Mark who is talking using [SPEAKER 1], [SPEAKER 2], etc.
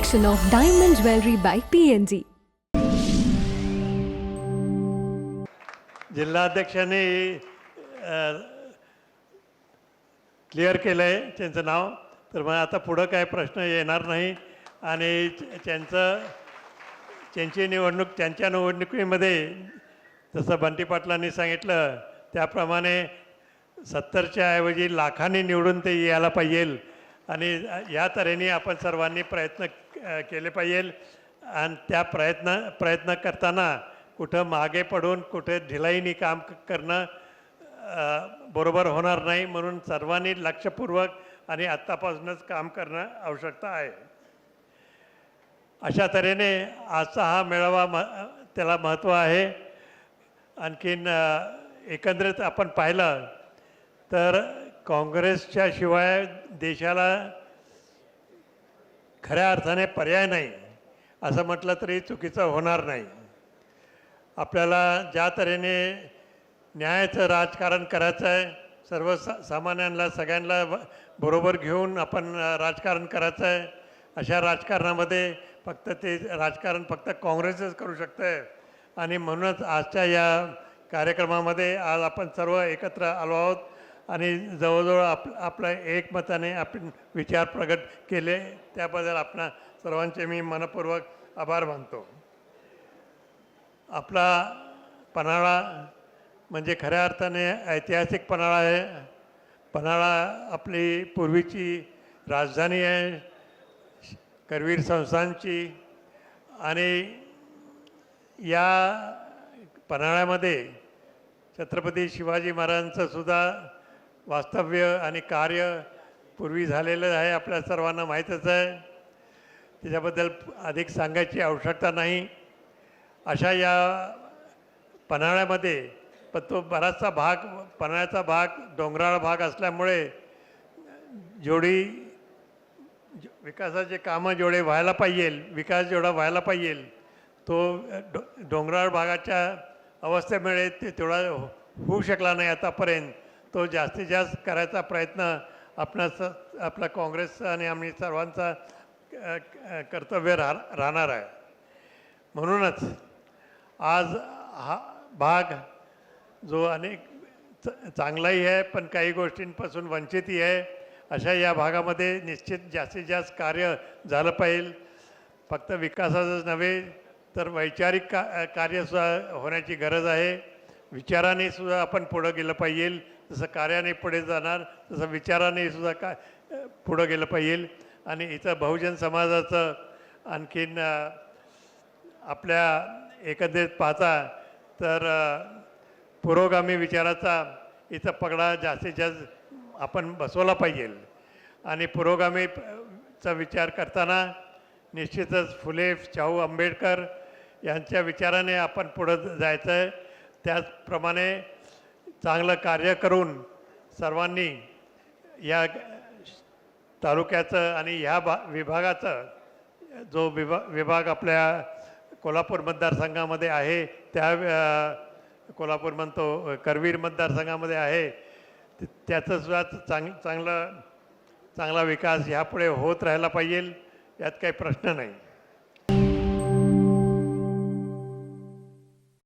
[SPEAKER 1] collection of diamond jewelry by PNG.
[SPEAKER 2] जिल्हाध्यक्षांनी clear केलं आहे त्यांचं नाव. तर मग आता पुढं काय प्रश्न येणार नाही. आणि त्यांचं त्यांची निवडणूक त्यांच्या निवडणुकीमध्ये जसं बंटी पाटलांनी सांगितलं त्याप्रमाणे सत्तरच्या ऐवजी लाखांनी निवडून ते यायला पाहिजे. आणि या तऱ्हेने आपण सर्वांनी प्रयत्न केले पाहिजे. आणि त्या प्रयत्न प्रयत्न करताना कुठं मागे पडून कुठे ढिलाईनी काम करणं बरोबर होणार नाही म्हणून सर्वांनी लक्षपूर्वक आणि आत्तापासूनच काम करणं आवश्यकता आहे. अशा तऱ्हेने आजचा हा मेळावा म त्याला महत्त्व आहे. आणखीन एकंदरीत आपण पाहिलं तर काँग्रेसच्या शिवाय देशाला खऱ्या अर्थाने पर्याय नाही. असं म्हटलं तरी चुकीचं होणार नाही. आपल्याला ज्या तऱ्हेने न्यायाचं राजकारण करायचं आहे सर्व सा सामान्यांना सगळ्यांना बरोबर घेऊन आपण राजकारण करायचं आहे अशा राजकारणामध्ये फक्त ते राजकारण फक्त काँग्रेसच करू शकतं आणि म्हणूनच आजच्या या कार्यक्रमामध्ये आज आपण सर्व एकत्र आलो आहोत. आणि जवळजवळ आप आपल्या एकमताने आपण विचार प्रगट केले त्याबद्दल आपणा सर्वांचे मी मनपूर्वक आभार मानतो. आपला पन्हाळा म्हणजे खऱ्या अर्थाने ऐतिहासिक पन्हाळा आहे. पन्हाळा आपली पूर्वीची राजधानी आहे करवीर संस्थांची आणि या पन्हाळ्यामध्ये छत्रपती शिवाजी महाराजांचंसुद्धा वास्तव्य आणि कार्य पूर्वी झालेलं आहे आपल्या सर्वांना माहीतच आहे. त्याच्याबद्दल अधिक सांगायची आवश्यकता नाही. अशा या पन्हाळ्यामध्ये पण तो बराचसा भाग पन्हाळ्याचा भाग डोंगराळ भाग असल्यामुळे जेवढी ज- विकासाचे कामं जेवढे व्हायला पाहिजे विकास जेवढा व्हायला पाहिजे तो डो डोंगराळ भागाच्या अवस्थेमुळे ते तेवढा हो- होऊ शकला नाही आतापर्यंत. तो जास्तीत जास्त करायचा प्रयत्न आपणा आपला काँग्रेस आणि आम्ही सर्वांचा कर्तव्य राह राहणार आहे. म्हणूनच आज हा भाग जो अनेक च- चांगलाही आहे पण काही गोष्टींपासून वंचितही आहे अशा या भागामध्ये निश्चित जास्तीत जास्त कार्य झालं पाहिजे फक्त विकासाचंच नव्हे तर वैचारिक का कार्यसुद्धा होण्याची गरज आहे. विचाराने सुद्धा आपण पुढं गेलं पाहिजे जसं कार्याने पुढे जाणार तसं विचाराने सुद्धा का पुढं गेलं पाहिजे. आणि इथं बहुजन समाजाचं आणखीन आपल्या एकंदरीत पाहता तर पुरोगामी विचाराचा इथं पगडा जास्तीत जास्त आपण बसवला पाहिजे. आणि पुरोगामी चा विचार करताना निश्चितच फुले शाहू आंबेडकर यांच्या विचाराने आपण पुढं जायचं आहे. त्याचप्रमाणे चांगलं कार्य करून सर्वांनी या तालुक्याचं आणि ह्या भा विभागाचं जो विभा विभाग आपल्या कोल्हापूर मतदारसंघामध्ये आहे त्या कोल्हापूर म्हणतो करवीर मतदारसंघामध्ये आहे त्याचंसुद्धा चांग चांगलं चांगला विकास ह्यापुढे होत राहायला पाहिजे यात काही प्रश्न नाही.